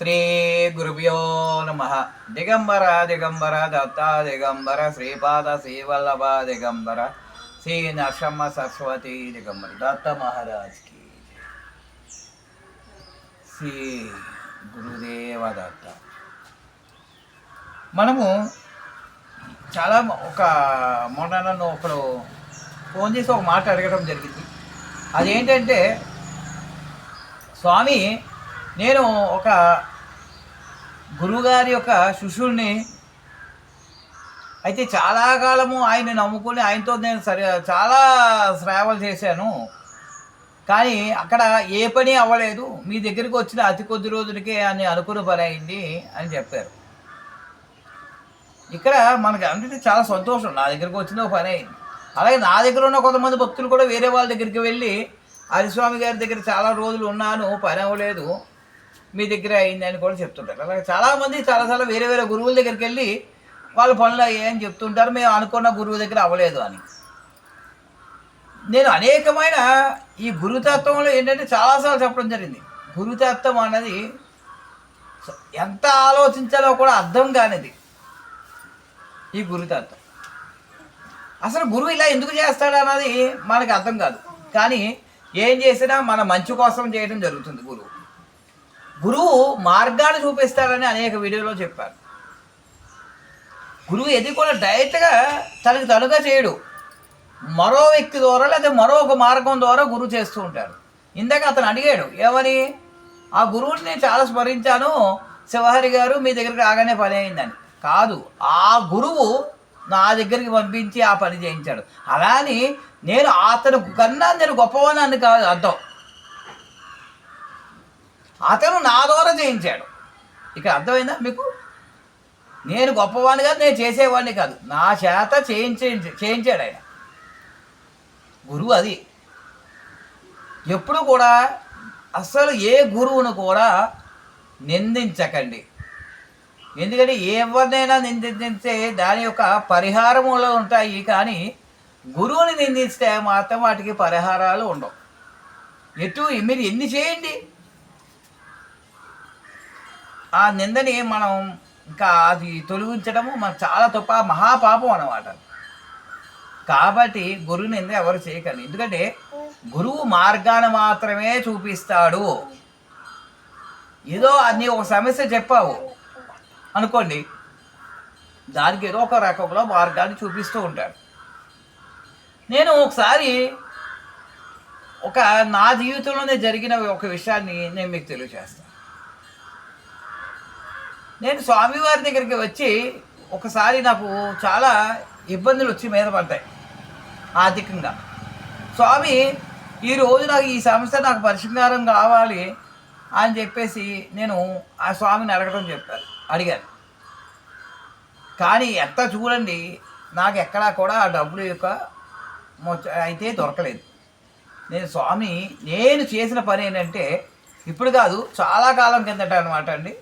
శ్రీ గురుభ్యో నమ. దిగంబర దిగంబర దత్త దిగంబర శ్రీపాద శ్రీవల్లభ దిగంబర శ్రీ నరసమ్మ సరస్వతి దిగంబర. దత్త మహారాజ్కి శ్రీ గురుదేవ దత్త. మనము చాలా ఒక మొన్న నన్ను ఒకడు ఫోన్ చేసి ఒక మాట అడగడం జరిగింది. అదేంటంటే స్వామి నేను ఒక గురువుగారి యొక్క శిష్యుడిని అయితే చాలా కాలము ఆయన నమ్ముకుని ఆయనతో నేను సరి చాలా శ్రావలు చేశాను. కానీ అక్కడ ఏ పని అవ్వలేదు. మీ దగ్గరికి వచ్చిన అతి కొద్ది రోజులకే అని అనుకున్న పని అయింది అని చెప్పారు. ఇక్కడ మనకి అంటే చాలా సంతోషం. నా దగ్గరికి వచ్చిన పని అయింది. అలాగే నా దగ్గర ఉన్న కొంతమంది భక్తులు కూడా వేరే వాళ్ళ దగ్గరికి వెళ్ళి హరిస్వామి గారి దగ్గర చాలా రోజులు ఉన్నాను పని అవ్వలేదు. మీ దగ్గర అయింది అని కూడా చెప్తుంటారు. అలాగే చాలామంది చాలాసార్లు వేరే వేరే గురువుల దగ్గరికి వెళ్ళి వాళ్ళ పనులు అయ్యాయని చెప్తుంటారు. మేము అనుకున్న గురువు దగ్గర అవ్వలేదు అని. నేను అనేకమైన ఈ గురుతత్వంలో ఏంటంటే చాలాసార్లు చెప్పడం జరిగింది. గురుతత్వం అన్నది ఎంత ఆలోచించాలో కూడా అర్థం కానిది. ఈ గురుతత్వం. అసలు గురువు ఇలా ఎందుకు చేస్తాడు అన్నది మనకి అర్థం కాదు. కానీ ఏం చేసినా మన మంచి కోసం చేయడం జరుగుతుంది గురువు. గురువు మార్గాన్ని చూపిస్తాడని అనేక వీడియోలో చెప్పారు. గురువు ఎది కూడా డైరెక్ట్గా తనకు తనుగా చేయడు. మరో వ్యక్తి ద్వారా లేదా మరో ఒక మార్గం ద్వారా గురువు చేస్తూ ఉంటారు ఇందాక అతను అడిగాడు ఏమని? ఆ గురువుని నేను చాలా స్మరించాను. శివహరి గారు మీ దగ్గరికి రాగానే పని అయిందని. కాదు ఆ గురువు నా దగ్గరికి పంపించి ఆ పని చేయించాడు. అలా అని నేను అతను కన్నా నేను గొప్పవనాన్ని కాదు అర్థం. అతను నా ద్వారా చేయించాడు ఇక్కడ అర్థమైందా మీకు? నేను గొప్పవాడిని కాదు నేను చేసేవాడిని కాదు. నా చేత చేయించే చేయించాడు ఆయన. గురువు అది. ఎప్పుడు కూడా అసలు ఏ గురువును కూడా నిందించకండి. ఎందుకంటే ఎవరినైనా నిందించే దాని యొక్క పరిహారములో ఉంటాయి కానీ గురువుని నిందిస్తే మాత్రం వాటికి పరిహారాలు ఉండవు. ఎటు మీరు ఎన్ని చేయండి? ఆ నిందని మనం ఇంకా అది తొలగించడము మనకు చాలా తప్ప మహాపాపం అన్నమాట. కాబట్టి గురువు నింద ఎవరు చేయకండి. ఎందుకంటే గురువు మార్గాన్ని మాత్రమే చూపిస్తాడు. ఏదో అది ఒక సమస్య చెప్పావు అనుకోండి. దానికి ఏదో ఒక రకంలో మార్గాన్ని చూపిస్తూ ఉంటాడు. నేను ఒకసారి ఒక నా జీవితంలోనే జరిగిన ఒక విషయాన్ని నేను మీకు తెలియజేస్తాను. నేను స్వామివారి దగ్గరికి వచ్చి ఒకసారి నాకు చాలా ఇబ్బందులు వచ్చి మీద పడతాయి ఆర్థికంగా. స్వామి ఈరోజు నాకు ఈ సమస్య నాకు పరిష్కారం కావాలి అని చెప్పేసి నేను ఆ స్వామిని అడగడం చెప్పాను అడిగాను. కానీ ఎంత చూడండి నాకు ఎక్కడా కూడా ఆ డబ్బులు యొక్క అయితే దొరకలేదు. నేను స్వామి నేను చేసిన పని ఏంటంటే ఇప్పుడు కాదు చాలా కాలం కిందట అనమాట అండి.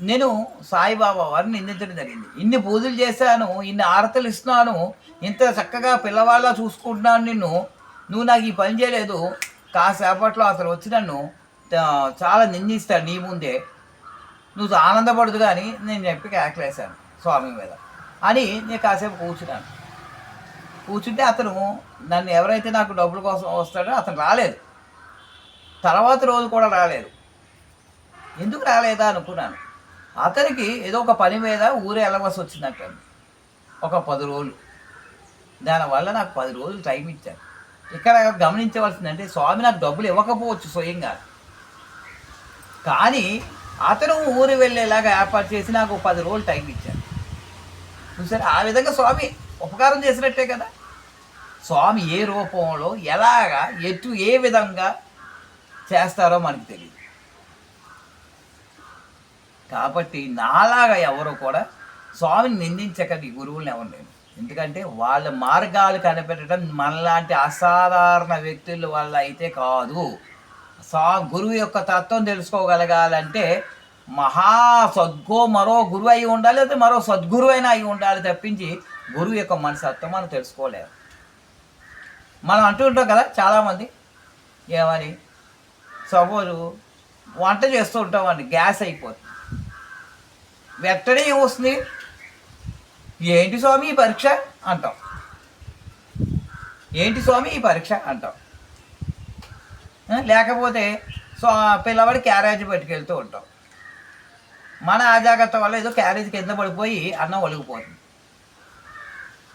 నేను సాయిబాబా వారిని నిందించడం జరిగింది. ఇన్ని పూజలు చేశాను ఇన్ని ఆరతలు ఇస్తున్నాను ఇంత చక్కగా పిల్లవాళ్ళ చూసుకుంటున్నాను నిన్ను నువ్వు నాకు ఈ పని చేయలేదు. కాసేపట్లో అసలు వచ్చి నన్ను చాలా నిందిస్తాడు నీ ముందే. నువ్వు ఆనందపడదు కానీ నేను చెప్పి కేకలేశాను స్వామి మీద. అని నేను కాసేపు కూర్చున్నాను. కూర్చుంటే అతను నన్ను ఎవరైతే నాకు డబ్బుల కోసం వస్తాడో అతను రాలేదు. తర్వాత రోజు కూడా రాలేదు. ఎందుకు రాలేదా అనుకున్నాను. అతనికి ఏదో ఒక పని మీద ఊరే వెళ్ళవలసి వచ్చిందంట. ఒక పది రోజులు. దానివల్ల నాకు పది రోజులు టైం ఇచ్చారు. ఇక్కడ గమనించవలసిందంటే స్వామి నాకు డబ్బులు ఇవ్వకపోవచ్చు స్వయంగా. కానీ అతను ఊరు వెళ్ళేలాగా ఏర్పాటు చేసి నాకు పది రోజులు టైం ఇచ్చారు. చూసారు? ఆ విధంగా స్వామి ఉపకారం చేసినట్టే కదా. స్వామి ఏ రూపంలో ఎలాగా ఎటు ఏ విధంగా చేస్తారో మనకు తెలియదు. కాబట్టి నాలాగా ఎవరు కూడా స్వామిని నిందించకండి గురువులను ఎవరు లేరు. ఎందుకంటే వాళ్ళ మార్గాలు కనిపెట్టడం మనలాంటి అసాధారణ వ్యక్తుల వల్ల అయితే కాదు. స్వా గురువు యొక్క తత్వం తెలుసుకోగలగాలంటే మహా సద్గో మరో గురువు అయి ఉండాలి లేదా మరో సద్గురు అయినా అయి ఉండాలి తప్పించి గురువు యొక్క మనసత్వం మనం తెలుసుకోలేరు మనం అంటూ ఉంటాం కదా చాలామంది ఏమని? సపోజు వంట చేస్తూ ఉంటామండి గ్యాస్ అయిపోతుంది వెంటనే ఏమొస్తుంది ఏంటి స్వామి ఈ పరీక్ష? అంటాం. ఏంటి స్వామి ఈ పరీక్ష? అంటాం. లేకపోతే సో పిల్లవాడి క్యారేజ్ పట్టుకెళ్తూ ఉంటాం. మన అజాగ్రత్త వల్ల ఏదో క్యారేజ్ కింద పడిపోయి అన్నం ఒలిగిపోతుంది.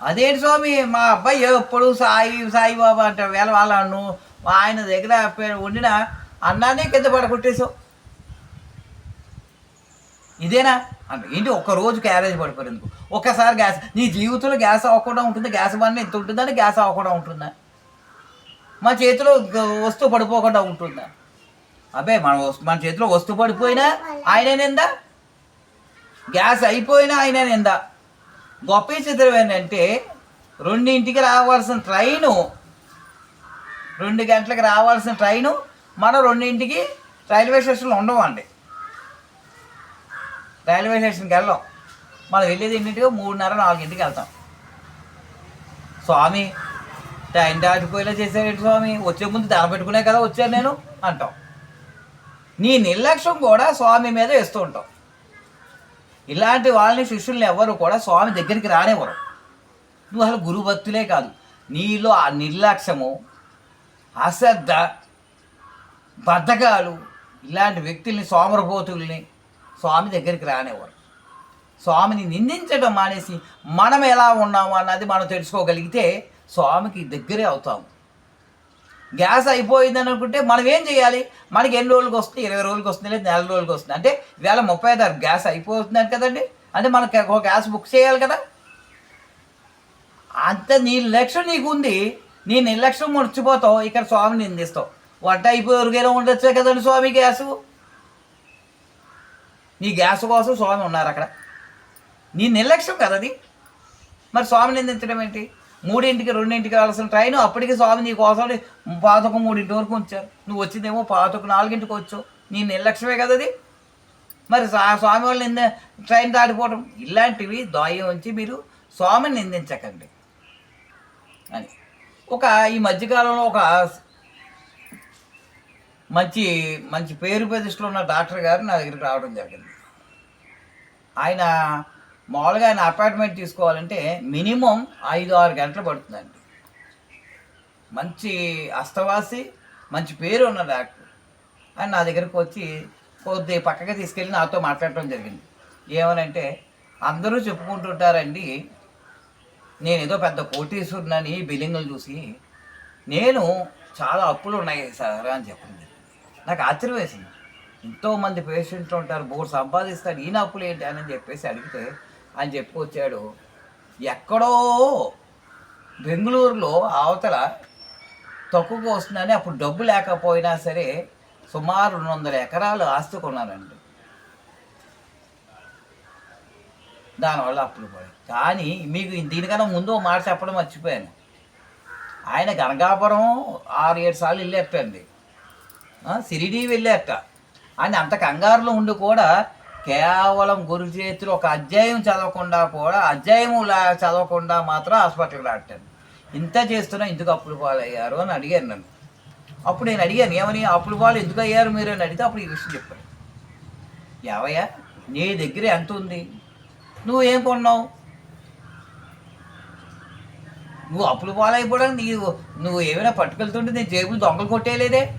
అదేంటి స్వామి? మా అబ్బాయి ఎప్పుడు సాయి సాయి బాబా అంటే వేళ ఆయన దగ్గర వండిన అన్నాన్ని కింద పడగొట్టేసావు ఇదేనా? ఏంటి ఒక్క రోజు క్యారేజ్ పడిపోయింది ఒక్కసారి గ్యాస్ నీ జీవితంలో గ్యాస్ అవ్వకుండా ఉంటుంది గ్యాస్ బండి ఎంత ఉంటుందని గ్యాస్ అవ్వకుండా ఉంటుందా? మా చేతిలో వస్తువు పడిపోకుండా ఉంటుందా? అబ్బే మన మన చేతిలో వస్తువు పడిపోయినా ఆయన నిందా? గ్యాస్ అయిపోయినా ఆయన నిందా? గొప్ప చిత్రం ఏంటంటే రెండింటికి రావాల్సిన ట్రైను రెండు గంటలకు రావాల్సిన ట్రైను మనం రెండింటికి రైల్వే స్టేషన్లో ఉండవండి. రైల్వే స్టేషన్కి వెళ్ళాం. మనం వెళ్ళేది ఎన్నింటికి? మూడున్నర నాలుగింటికి వెళ్తాం. స్వామి టైం దాటిపోయేలా చేశారేంటి స్వామి? వచ్చే ముందు ధర పెట్టుకునే కదా వచ్చాను నేను అంటాం. నీ నిర్లక్ష్యం కూడా స్వామి మీద వేస్తూ ఉంటాం. ఇలాంటి వాళ్ళని శిష్యుల్ని ఎవరు కూడా స్వామి దగ్గరికి రానివ్వరు. నువ్వు అసలు గురుభక్తులే కాదు. నీలో ఆ నిర్లక్ష్యము అశ్రద్ధ బద్ధకాలు ఇలాంటి వ్యక్తుల్ని సోమరపోతుల్ని స్వామి దగ్గరికి రానివ్వరు స్వామిని నిందించడం మానేసి మనం ఎలా ఉన్నాము అన్నది మనం తెలుసుకోగలిగితే స్వామికి దగ్గరే అవుతాము. గ్యాస్ అయిపోయింది అని అనుకుంటే మనం ఏం చేయాలి? మనకి ఎన్ని రోజులకి వస్తుంది? ఇరవై రోజులకి వస్తుంది లేదా నెల రోజులకి వస్తుంది? అంటే ఇవాళ ముప్పై ఐదు గ్యాస్ అయిపోతుంది కదండి. అంటే మనకి ఒక గ్యాస్ బుక్ చేయాలి కదా. అంత నీ లక్ష్యం నీకు ఉంది నీ నిర్లక్ష్యం మర్చిపోతావు. ఇక్కడ స్వామిని నిందిస్తావు. వంట అయిపోయి ఎవరికైనా ఉండొచ్చే కదండి స్వామి గ్యాసు? నీ గ్యాస్ కోసం స్వామి ఉన్నారు అక్కడ. నీ నిర్లక్ష్యం కదా అది? మరి స్వామిని నిందించడం ఏంటి? మూడింటికి రెండింటికి వెళ్ళాల్సిన ట్రైన్ అప్పటికి స్వామి నీ కోసం పాతకు మూడింటి వరకు ఉంచారు. నువ్వు వచ్చిందేమో పాతకు నాలుగింటికి వచ్చావు. నీ నిర్లక్ష్యమే కదా అది? మరి స్వామి వాళ్ళు నింద ట్రైన్ దాటిపోవడం ఇలాంటివి దాయం ఉంచి మీరు స్వామిని నిందించకండి. అని. ఒక ఈ మధ్యకాలంలో ఒక మంచి మంచి పేరు ప్రతిష్టలో ఉన్న డాక్టర్ గారు నా దగ్గరికి రావడం జరిగింది. ఆయన మామూలుగా ఆయన అపాయింట్మెంట్ తీసుకోవాలంటే మినిమం ఐదు ఆరు గంటలు పడుతుందండి. మంచి అస్తవాసి మంచి పేరు ఉన్న డాక్టర్. ఆయన నా దగ్గరికి వచ్చి కొద్ది పక్కకి తీసుకెళ్ళి నాతో మాట్లాడటం జరిగింది. ఏమనంటే అందరూ చెప్పుకుంటుంటారండి నేను ఏదో పెద్ద కోటీశ్వరునని బిల్లింగ్లు చూసి నేను చాలా అప్పులు ఉన్నాయి సార్ అని చెప్పింది నాకు ఆశ్చర్యం వేసింది ఎంతోమంది పేషెంట్లు ఉంటారు బోర్డు సంపాదిస్తాడు ఈయన అప్పులు ఏంటి అని చెప్పేసి అడిగితే ఆయన చెప్పుకొచ్చాడు ఎక్కడో బెంగళూరులో అవతల తక్కువగా వస్తుందని అప్పుడు డబ్బు లేకపోయినా సరే సుమారు రెండు వందల ఎకరాలు ఆస్తి కొన్నారండి. దానివల్ల అప్పులు పడి కానీ మీకు దీనికన్నా ముందు మాట చెప్పడం మర్చిపోయాను. ఆయన గనగాపురం ఆరు ఏడు సార్లు వెళ్ళేటండి సిరిడి వెళ్ళాక. అని అంత కంగారులో ఉండి కూడా కేవలం గురు చేతిలో ఒక అధ్యాయం చదవకుండా కూడా అధ్యాయం లా- చదవకుండా మాత్రం హాస్పిటల్కి రాటండి ఇంత చేస్తున్నా ఎందుకు అప్పులు పాలయ్యారు అని అడిగాను నన్ను. అప్పుడు నేను అడిగాను ఏమని? అప్పులు పాలు ఎందుకు అయ్యారు మీరు? అని అడిగితే అప్పుడు ఈ విషయం చెప్పాను ఏవయ్యా నీ దగ్గర ఎంత ఉంది? నువ్వు ఏం కొన్నావు? నువ్వు అప్పులు పాలైపోవడానికి నీవు నువ్వు ఏమైనా పట్టుకెళ్తుంటే నీ జేబులు దొంగలు కొట్టేయలేదే?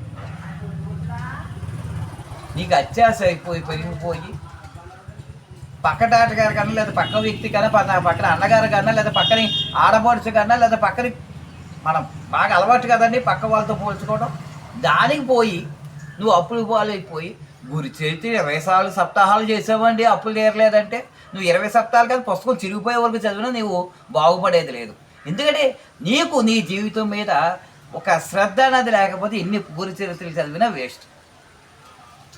నీకు అత్యాశ అయిపోయి పెరిగిపోయి పక్క డాటగారి కన్నా లేదా పక్క వ్యక్తి కన్నా పక్కన అన్నగారు కన్నా లేదా పక్కని ఆడపడుచు కన్నా లేదా పక్కని మనం బాగా అలవాటు కదండి పక్క వాళ్ళతో పోల్చుకోవడం. దానికి పోయి నువ్వు అప్పులు పాలైపోయి గురి చేతి ఇరవై సార్లు సప్తాహాలు చేసావండి అప్పులు తీరలేదంటే నువ్వు ఇరవై సప్తాహాలు కానీ పుస్తకం చిరిగిపోయే వరకు చదివినా నువ్వు బాగుపడేది లేదు. ఎందుకంటే నీకు నీ జీవితం మీద ఒక శ్రద్ధ అనేది లేకపోతే ఎన్ని గురి చరిత్రలు చదివినా వేస్ట్.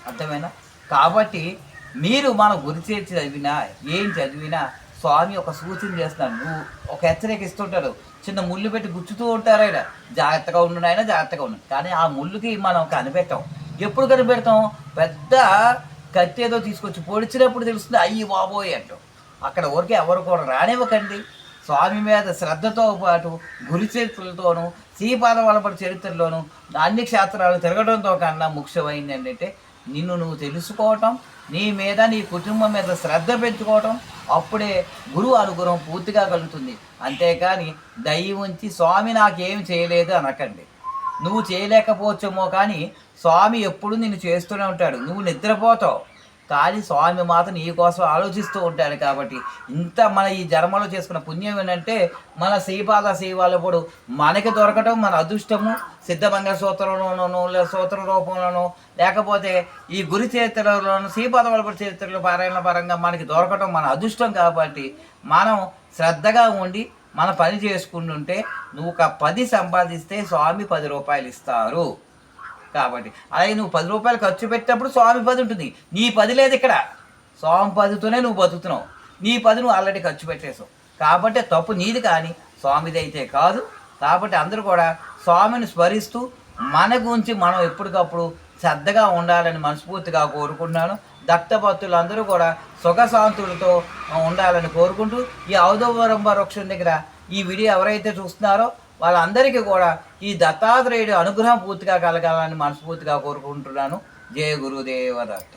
అర్థమైనా కాబట్టి మీరు మన గురి చేర్చి చదివినా ఏం చదివినా స్వామి ఒక సూచన చేస్తున్నాడు. నువ్వు ఒక హెచ్చరిక ఇస్తుంటాడు. చిన్న ముళ్ళు పెట్టి గుచ్చుతూ ఉంటారు ఆయన. జాగ్రత్తగా ఉండు ఆయన జాగ్రత్తగా ఉండు. కానీ ఆ ముళ్ళుకి మనం కనిపెట్టాం. ఎప్పుడు కనిపెడతాం? పెద్ద కత్తి ఏదో తీసుకొచ్చి పొడిచినప్పుడు తెలుస్తుంది అయ్యి బాబోయ్ అంటాం. అక్కడ ఊరికే ఎవరు కూడా రానివ్వకండి. స్వామి మీద శ్రద్ధతో పాటు గురి చరిత్రలతోనూ శ్రీపాద వలపడి చరిత్రలోనూ అన్ని క్షేత్రాలు తిరగడంతో కన్నా ముఖ్యమైంది ఏంటంటే నిన్ను నువ్వు తెలుసుకోవటం నీ మీద నీ కుటుంబం మీద శ్రద్ధ పెంచుకోవటం అప్పుడే గురువు అనుగ్రహం పూర్తిగా కలుగుతుంది. అంతేకాని దయ ఉంచి స్వామి నాకేం చేయలేదు అనకండి. నువ్వు చేయలేకపోవచ్చేమో కానీ స్వామి ఎప్పుడు నిన్ను చేస్తూనే ఉంటాడు. నువ్వు నిద్రపోతావు. కానీ స్వామి మాత్రం నీ కోసం ఆలోచిస్తూ ఉంటాడు కాబట్టి ఇంత మన ఈ జన్మలో చేసుకున్న పుణ్యం ఏంటంటే మన శ్రీపాద శ్రీవాళ్ళప్పుడు మనకి దొరకటం మన అదృష్టము సిద్ధభంగ సూత్రంలోనూ లేదా సూత్ర రూపంలోనూ లేకపోతే ఈ గురి చరిత్రలోను శ్రీపాద వల్లభ చరిత్రలో పారాయణ పరంగా మనకి దొరకటం మన అదృష్టం కాబట్టి మనం శ్రద్ధగా ఉండి మన పని చేసుకుంటుంటే నువ్వు ఒక పది సంపాదిస్తే స్వామి పది రూపాయలు ఇస్తారు. కాబట్టి. అలాగే నువ్వు పది రూపాయలు ఖర్చు పెట్టినప్పుడు స్వామి పది ఉంటుంది. నీ పది లేదు ఇక్కడ. స్వామి పదితోనే నువ్వు బతుకుతున్నావు. నీ పది నువ్వు ఆల్రెడీ ఖర్చు పెట్టేసావు. కాబట్టి తప్పు నీది కానీ స్వామిది అయితే కాదు. కాబట్టి అందరూ కూడా స్వామిని స్మరిస్తూ మన గురించి మనం ఎప్పటికప్పుడు శ్రద్ధగా ఉండాలని మనస్ఫూర్తిగా కోరుకుంటున్నాను. దత్తభక్తులందరూ కూడా సుఖశాంతులతో ఉండాలని కోరుకుంటూ ఈ ఔదవరంబ వృక్షం దగ్గర ఈ వీడియో ఎవరైతే చూస్తున్నారో వాళ్ళందరికీ కూడా ఈ దత్తాత్రేయుడి అనుగ్రహం పూర్తిగా కలగాలని మనస్ఫూర్తిగా కోరుకుంటున్నాను. జయ గురుదేవ దత్త.